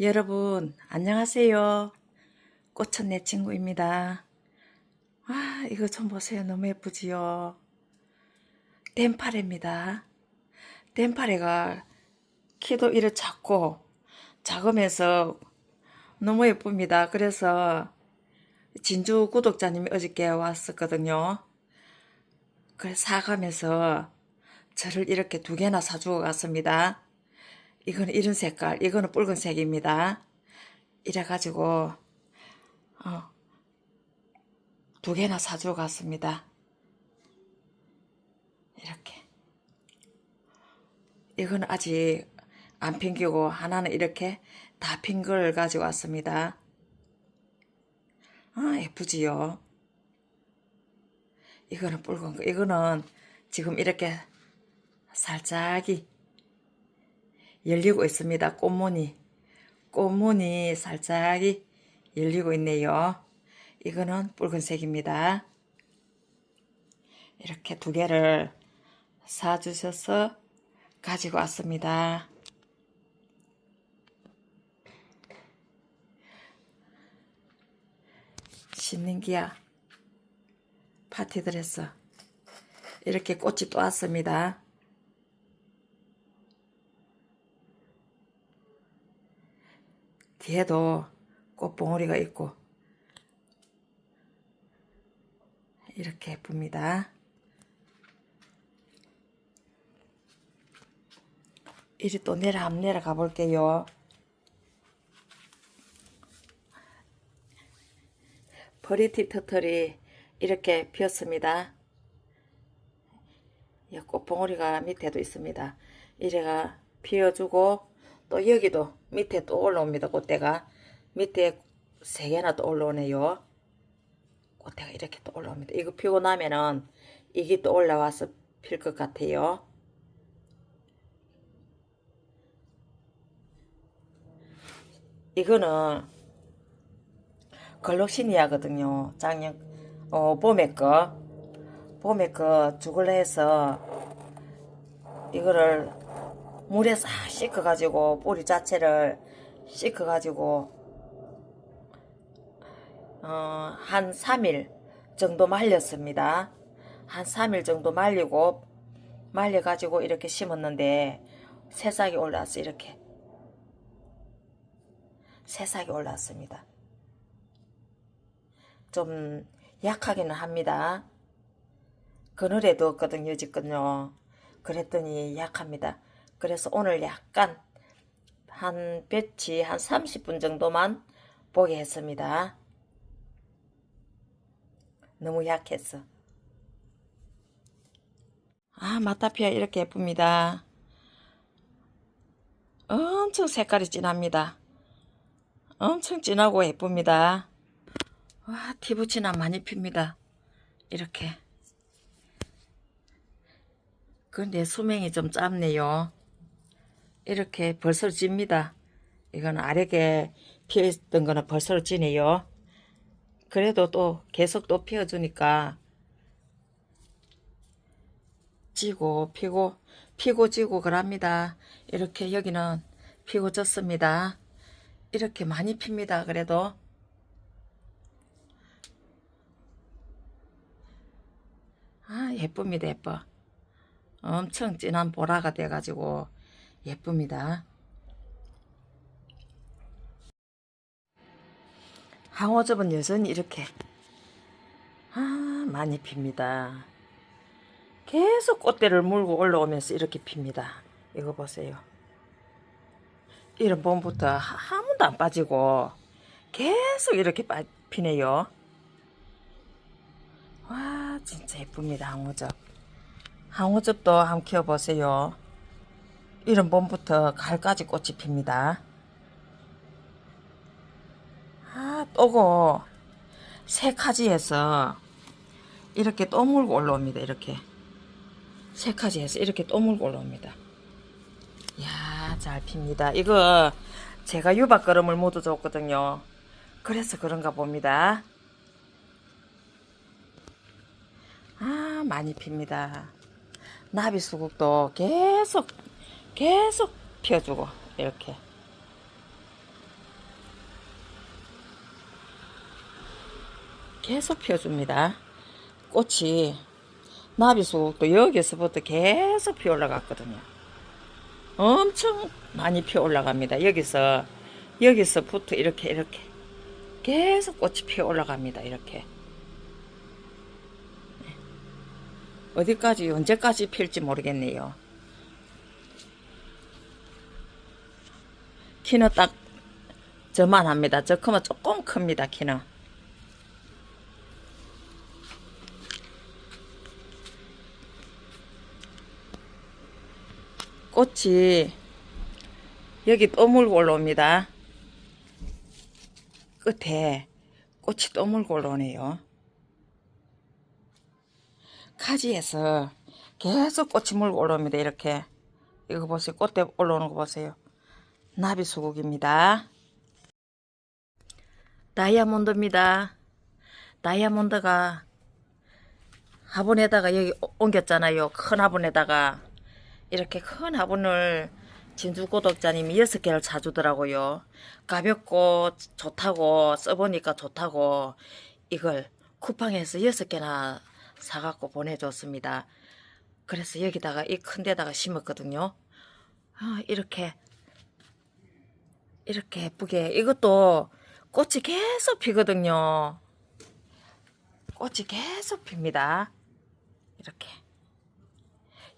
여러분, 안녕하세요. 꽃은 내 친구입니다. 아, 이거 좀 보세요. 너무 예쁘지요? 덴파레입니다. 덴파레가 키도 이렇게 작고, 작으면서 너무 예쁩니다. 그래서 진주 구독자님이 어저께 왔었거든요. 그래서 사가면서 저를 이렇게 두 개나 사주고 갔습니다. 이거는 이런 색깔, 이거는 붉은색입니다. 이래가지고, 어, 두 개나 사주고 갔습니다. 이렇게. 이거는 아직 안 핀기고, 하나는 이렇게 다 핀 걸 가지고 왔습니다. 아, 예쁘지요? 이거는 붉은 거, 이거는 지금 이렇게 살짝이 열리고 있습니다. 꽃무늬. 꽃무늬 살짝이 열리고 있네요. 이거는 붉은색입니다. 이렇게 두 개를 사주셔서 가지고 왔습니다. 신nin기야 파티 드레스 이렇게 꽃이 또 왔습니다. 뒤에도 꽃봉오리가 있고 이렇게 예쁩니다. 이리 또 내려 한번 내려가 볼게요. 버리티 터틀이 이렇게 피었습니다. 이 꽃봉오리가 밑에도 있습니다. 이래가 피어주고 또 여기도 밑에 또 올라옵니다. 꽃대가 밑에 세 개나 또 올라오네요. 꽃대가 이렇게 또 올라옵니다. 이거 피고 나면은 이게 또 올라와서 필 것 같아요. 이거는 걸록시니아거든요. 작년 어, 봄에 거 봄에 거 죽을래 해서 이거를 물에 싹 씻어 가지고 뿌리 자체를 씻어 가지고 어, 한 3일 정도 말렸습니다. 한 3일 정도 말리고 말려 가지고 이렇게 심었는데 새싹이 올라왔어 이렇게 새싹이 올라왔습니다. 좀 약하기는 합니다. 그늘에도 없거든요, 지금요. 그랬더니 약합니다. 그래서 오늘 약간 한 배치 한 30분 정도만 보게 했습니다. 너무 약했어. 아, 마타피아 이렇게 예쁩니다. 엄청 색깔이 진합니다. 엄청 진하고 예쁩니다. 와, 티브치나 많이 핍니다. 이렇게. 근데 수명이 좀 짧네요. 이렇게 벌써 찝니다. 이거는 아래게 피어있던 거는 벌써 지네요. 그래도 또 계속 또 피워주니까 지고 피고 피고 지고 그럽니다. 이렇게 여기는 피고 졌습니다. 이렇게 많이 핍니다. 그래도 아 예쁩니다. 예뻐. 엄청 진한 보라가 돼가지고 예쁩니다. 항호접은 여전히 이렇게 아 많이 핍니다. 계속 꽃대를 물고 올라오면서 이렇게 핍니다. 이거 보세요. 이런 봄부터 한 번도 안 빠지고 계속 이렇게 빠, 피네요. 와 진짜 예쁩니다. 항호접. 항우즙도 한번 키워보세요. 이런 봄부터 가을까지 꽃이 핍니다. 아, 또고 새 카지에서 이렇게 또 물고 올라옵니다. 이렇게 새 카지에서 이렇게 또 물고 올라옵니다. 야, 잘 핍니다. 이거 제가 유박 걸음을 모두 줬거든요. 그래서 그런가 봅니다. 아, 많이 핍니다. 나비 수국도 계속 계속 펴주고 이렇게 계속 펴줍니다. 꽃이 나비수국도 여기서부터 계속 피어 올라갔거든요. 엄청 많이 피어 올라갑니다. 여기서 여기서부터 이렇게 이렇게 계속 꽃이 피어 올라갑니다. 이렇게 네. 어디까지 언제까지 필지 모르겠네요. 키는 딱 저만 합니다. 저 크면 조금 큽니다. 키는. 꽃이 여기 또 물고 올라옵니다. 끝에 꽃이 또 물고 올라오네요. 가지에서 계속 꽃이 물고 올라옵니다. 이렇게 이거 보세요. 꽃대 올라오는 거 보세요. 나비 수국입니다. 다이아몬드입니다. 다이아몬드가 화분에다가 여기 옮겼잖아요. 큰 화분에다가 이렇게 큰 화분을 진주 구독자님이 여섯 개를 사주더라고요. 가볍고 좋다고 써보니까 좋다고 이걸 쿠팡에서 여섯 개나 사갖고 보내줬습니다. 그래서 여기다가 이 큰 데다가 심었거든요. 아, 이렇게 이렇게 예쁘게 이것도 꽃이 계속 피거든요. 꽃이 계속 핍니다. 이렇게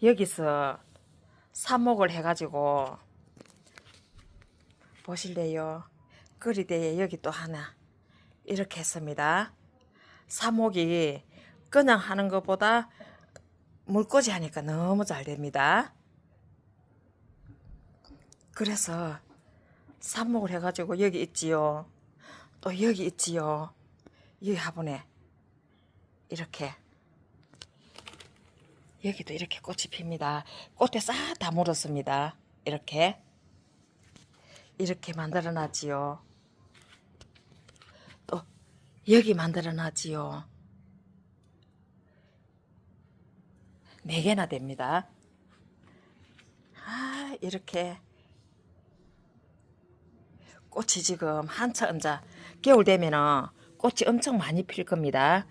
여기서 삽목을 해가지고 보실래요? 그리대에 여기 또 하나 이렇게 했습니다. 삽목이 그냥 하는 것보다 물꽂이 하니까 너무 잘 됩니다. 그래서 삽목을 해가지고 여기 있지요. 또 여기 있지요. 이 화분에 이렇게 여기도 이렇게 꽃이 핍니다. 꽃에 싹 다 물었습니다. 이렇게 이렇게 만들어 놨지요. 또 여기 만들어 놨지요. 네 개나 됩니다. 아 이렇게 꽃이 지금 한참 이제 겨울 되면은 꽃이 엄청 많이 필 겁니다.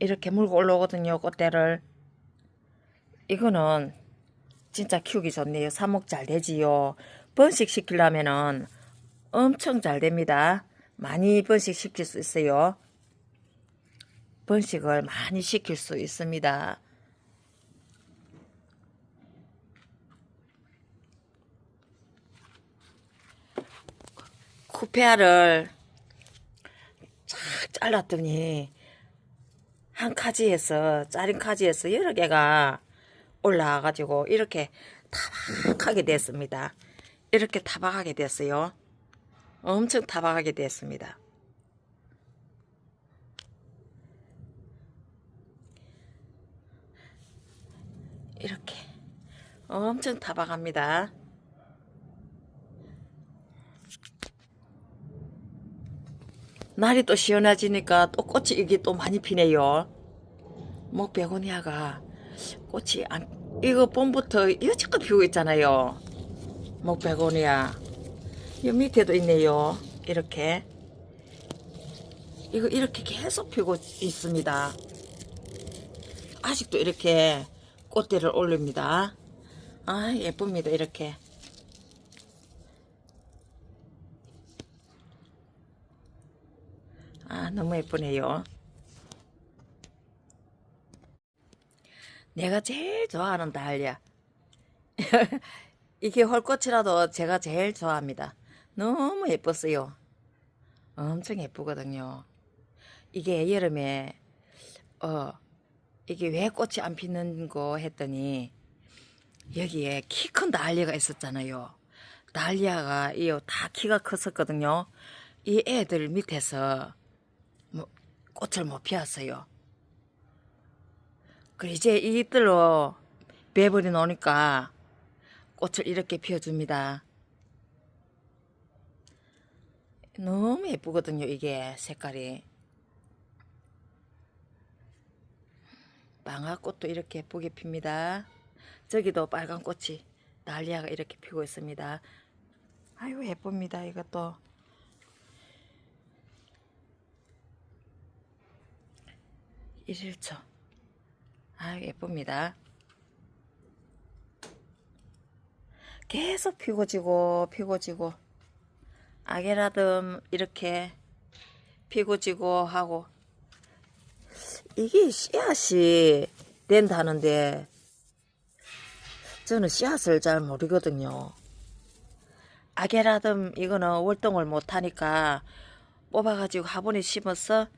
이렇게 물고 올라오거든요. 꽃대를. 이거는 진짜 키우기 좋네요. 삽목 잘 되지요. 번식 시키려면은 엄청 잘 됩니다. 많이 번식 시킬 수 있어요. 번식을 많이 시킬 수 있습니다. 쿠페아를 쫙 잘랐더니 한 가지에서 짜린 가지에서 여러 개가 올라와가지고 이렇게 타박하게 됐습니다. 이렇게 타박하게 됐어요. 엄청 타박하게 됐습니다. 이렇게 엄청 타박합니다. 날이 또 시원해지니까 또 꽃이 이게 또 많이 피네요. 뭐 베고니아가 꽃이 안 이거 봄부터 여지껏 피우고 있잖아요. 뭐 베고니아 이 밑에도 있네요. 이렇게 이거 이렇게 계속 피고 있습니다. 아직도 이렇게 꽃대를 올립니다. 아 예쁩니다. 이렇게 아, 너무 예쁘네요. 내가 제일 좋아하는 달리야. 이게 헐꽃이라도 제가 제일 좋아합니다. 너무 예뻤어요. 엄청 예쁘거든요. 이게 여름에, 어, 이게 왜 꽃이 안 피는 거 했더니, 여기에 키 큰 달리가 있었잖아요. 달리아가 이 다 키가 컸었거든요. 이 애들 밑에서 뭐 꽃을 못 피웠어요. 그 이제 이들로 배버리 놓으니까 꽃을 이렇게 피워줍니다. 너무 예쁘거든요, 이게 색깔이. 방아꽃도 이렇게 예쁘게 핍니다. 저기도 빨간 꽃이 달리아가 이렇게 피고 있습니다. 아유 예쁩니다, 이것도. 일일초. 아, 예쁩니다. 계속 피고 지고 피고 지고 아게라듬 이렇게 피고 지고 하고 이게 씨앗이 된다는데 저는 씨앗을 잘 모르거든요. 아게라듬 이거는 월동을 못하니까 뽑아가지고 화분에 심어서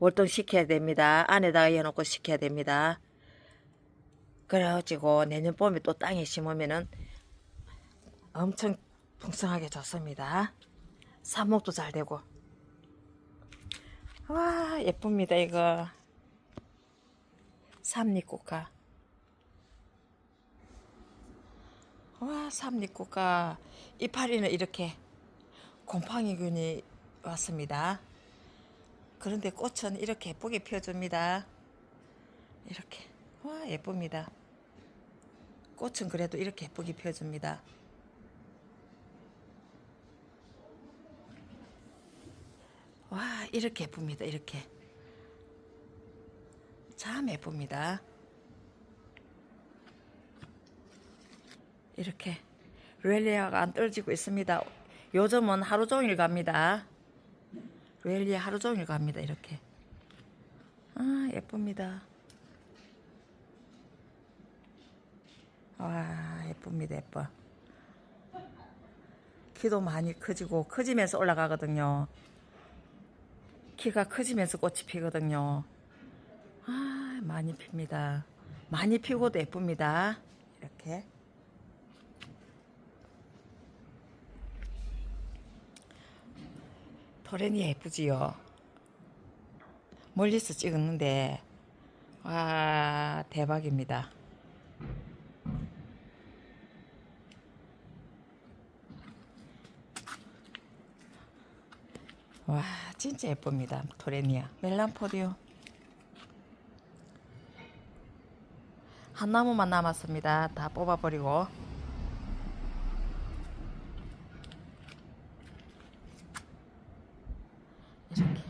월동 시켜야 됩니다. 안에다가 해놓고 시켜야 됩니다. 그래가지고 내년 봄에 또 땅에 심으면은 엄청 풍성하게 좋습니다. 삽목도 잘 되고. 와 예쁩니다 이거. 삼립국화. 와 삼립국화 이파리는 이렇게 곰팡이균이 왔습니다. 그런데 꽃은 이렇게 예쁘게 피어줍니다. 이렇게 와 예쁩니다. 꽃은 그래도 이렇게 예쁘게 피어줍니다. 와 이렇게 예쁩니다. 이렇게 참 예쁩니다. 이렇게 렐리아가 안 떨어지고 있습니다. 요즘은 하루 종일 갑니다. 렐리아 하루 종일 갑니다. 이렇게 아 예쁩니다. 와 예쁩니다. 예뻐. 키도 많이 커지고 커지면서 올라가거든요. 키가 커지면서 꽃이 피거든요. 아, 많이 핍니다. 많이 피고도 예쁩니다. 이렇게. 토렌이 예쁘지요? 멀리서 찍었는데, 와, 대박입니다. 와, 진짜 예쁩니다. 토레니아. 멜란포디오. 한 나무만 남았습니다. 다 뽑아버리고. 이렇게.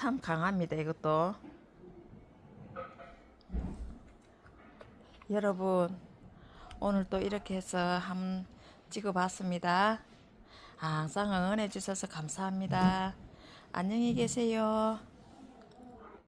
참 강합니다. 이것도. 여러분, 오늘 또 이렇게 해서 한번 찍어봤습니다. 항상 응원해 주셔서 감사합니다. 안녕히 계세요.